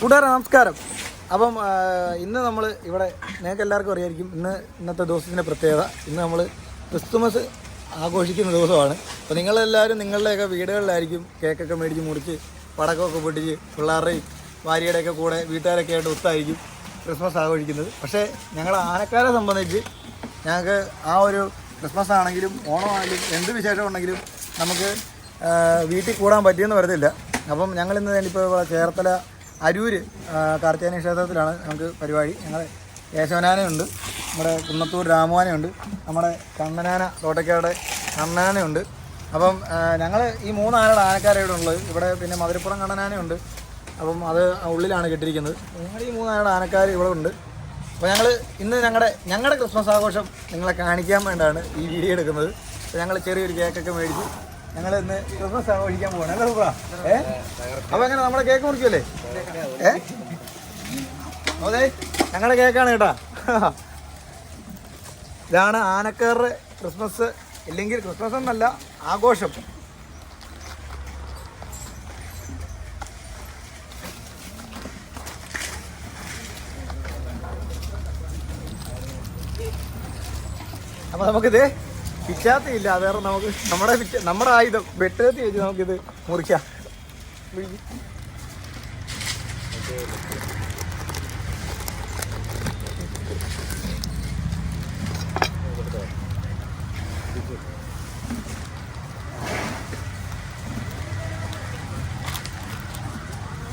കൂട്ടുകാരെ നമസ്കാരം. അപ്പം ഇന്ന് നമ്മൾ ഇവിടെ നിങ്ങൾക്ക് എല്ലാവർക്കും അറിയായിരിക്കും ഇന്ന് ഇന്നത്തെ ദിവസത്തിന്റെ പ്രത്യേകത. ഇന്ന് നമ്മൾ ക്രിസ്തുമസ് ആഘോഷിക്കുന്ന ദിവസമാണ്. അപ്പോൾ നിങ്ങളെല്ലാവരും നിങ്ങളുടെയൊക്കെ വീടുകളിലായിരിക്കും കേക്കൊക്കെ മേടിച്ച് മുറിച്ച് പടക്കമൊക്കെ പൊട്ടിച്ച് പിള്ളേരുടെയും ഭാര്യയുടെയൊക്കെ കൂടെ വീട്ടുകാരൊക്കെ ആയിട്ട് ഒത്തായിരിക്കും ക്രിസ്മസ് ആഘോഷിക്കുന്നത്. പക്ഷേ ഞങ്ങൾ ആനക്കാരെ സംബന്ധിച്ച് ഞങ്ങൾക്ക് ആ ഒരു ക്രിസ്മസ് ആണെങ്കിലും ഓണമാണെങ്കിലും എന്ത് വിശേഷം ഉണ്ടെങ്കിലും നമുക്ക് വീട്ടിൽ കൂടാൻ പറ്റിയെന്ന് വരത്തില്ല. അപ്പം ഞങ്ങളിന്ന് ഇപ്പോൾ ചേർത്തല അരൂര് ആ, കാർത്തിയാനി ക്ഷേത്രത്തിലാണ് നമുക്ക് പരിപാടി. ഞങ്ങൾ യേശവനാനയുണ്ട് നമ്മുടെ കുന്നത്തൂർ രാമവാനയുണ്ട് നമ്മുടെ കണ്ണനാന തോട്ടക്കാട് കണ്ണനാനയുണ്ട്. അപ്പം ഞങ്ങൾ ഈ മൂന്ന് ആനയുടെ ആനക്കാരാണ് ഇവിടെ ഉള്ളത്. ഇവിടെ പിന്നെ മധുരപ്പുറം കണ്ണനാനയുണ്ട്. അപ്പം അത് ഉള്ളിലാണ് കെട്ടിയിരിക്കുന്നത് ഞങ്ങൾ ഈ മൂന്ന് ആനക്കാർ ഇവിടെ ഉണ്ട്. അപ്പോൾ ഞങ്ങൾ ഇന്ന് ഞങ്ങളുടെ ഞങ്ങളുടെ ക്രിസ്മസ് ആഘോഷം നിങ്ങളെ കാണിക്കാൻ വേണ്ടിയാണ് ഈ വീഡിയോ എടുക്കുന്നത്. അപ്പോൾ ഞങ്ങൾ ചെറിയൊരു കേക്കൊക്കെ മേടിച്ച് ഞങ്ങൾ ഇന്ന് ക്രിസ്മസ് ആഘോഷിക്കാൻ പോകണം അല്ലേ സൂപ്രാ? ഏ? അപ്പൊ എങ്ങനെ നമ്മളെ കേക്ക് മുറിക്കൂലേ ഏ? അതെ ഞങ്ങളുടെ കേക്കാണ് കേട്ടാ. ഇതാണ് ആനക്കാരുടെ ക്രിസ്മസ് ഇല്ലെങ്കിൽ ക്രിസ്മസ് എന്നല്ല ആഘോഷം. അപ്പൊ നമുക്കിത് പിച്ചാത്തി വേറെ നമുക്ക് നമ്മുടെ നമ്മുടെ ആയുധം. വെട്ടുകത്തി വെച്ച് നമുക്കിത് മുറിക്കാം.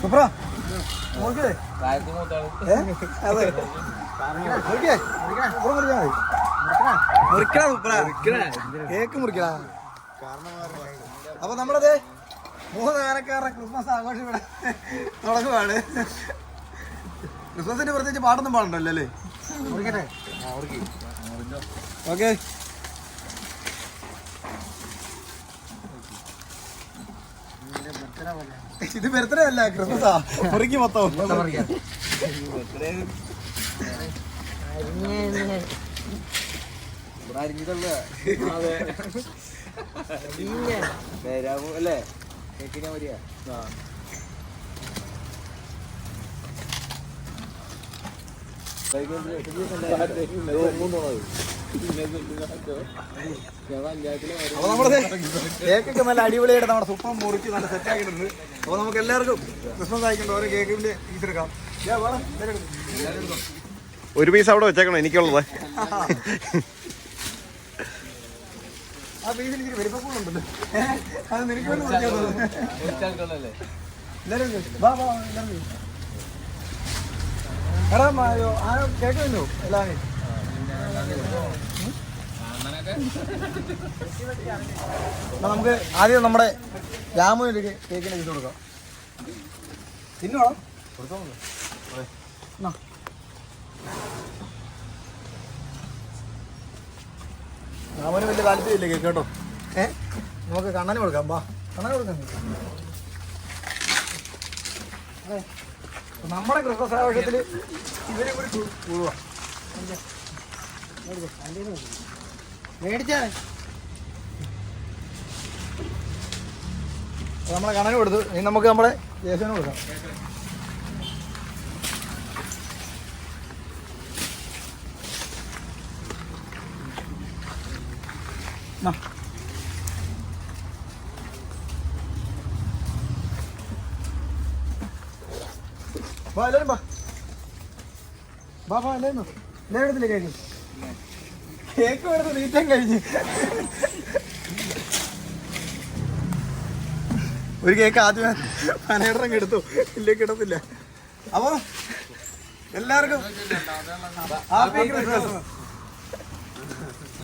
സുപ്ര? അതെ. മുറിക്കേ സുപ്ര മുറിച്ചാ മതി. കേക്ക് അപ്പൊ നമ്മളത് മൂന്ന് ആനക്കാരുടെ ക്രിസ്മസ് ആഘോഷം ഇവിടെ തുടങ്ങുവാണ്. ക്രിസ്മസിന് പ്രത്യേകിച്ച് പാട്ടൊന്നും പാടണ്ടല്ലോ അല്ലേ? മുറിക്കട്ടെ. ഓക്കെ. ഇത് ബർത്ത്ഡേ അല്ല ക്രിസ്മസാ. മുറിക്ക് മൊത്തം. അല്ലേ? കേക്കിനാ മതിയാ കേക്കൊക്കെ നല്ല അടിപൊളിയായിട്ട് നമ്മുടെ സൂപ്പർ മുറിച്ച് നല്ല സെറ്റ് ആക്കിയിട്ടുണ്ട്. അപ്പൊ നമുക്ക് എല്ലാവർക്കും ക്രിസ്മസ് അയക്കേണ്ട ഓരോ കേക്കിന്റെ പീസ് എടുക്ക്. ഒരു പീസ് അവിടെ വെച്ചേക്കണം എനിക്കുള്ളത്. ആ പീസിൽ ഇച്ചിരി വലിപ്പക്കൂടുണ്ടല്ലോ അത് നിനക്ക് വേണ്ടി എല്ലാവരും. വാ, വാ, വാ, എല്ലാവരും എടുക്ക്. എടാ മായോ ആ എല്ലാവരും? നമുക്ക് ആദ്യം നമ്മുടെ രാമുവിന് ഒരു കേക്കിന് പീസ് കൊടുക്കാം. തിന്നോളാം എന്നാ. രാമുവിന് വലിയ താല്പര്യമില്ല കേട്ടോ? ഏ? നമുക്ക് കണ്ണന് കൊടുക്കാം വാ. കണ്ണന് കൊടുക്കാം. നമ്മുടെ ക്രിസ്മസ് ആഘോഷത്തിൽ ഇവരെ കൂടി കൂ- കൂടുവാ. മേടിച്ചാ. അപ്പൊ നമ്മളെ കണ്ണന് കൊടുത്തു. ഇനി നമുക്ക് നമ്മുടെ യേശുവിനെ കൊടുക്കാം. വാ എല്ലാവരും വാ വാ വാ എല്ലാവരും വാ. എല്ലാവരും കേക്ക് എടുത്ത് നീറ്റാൻ കഴിഞ്ഞ് ഒരു കേക്ക് ആദ്യം പനയിടം എടുത്തു ഇല്ലേ കിടത്തില്ല അപ്പൊ എല്ലാവർക്കും ഹാപ്പി ക്രിസ്മസ്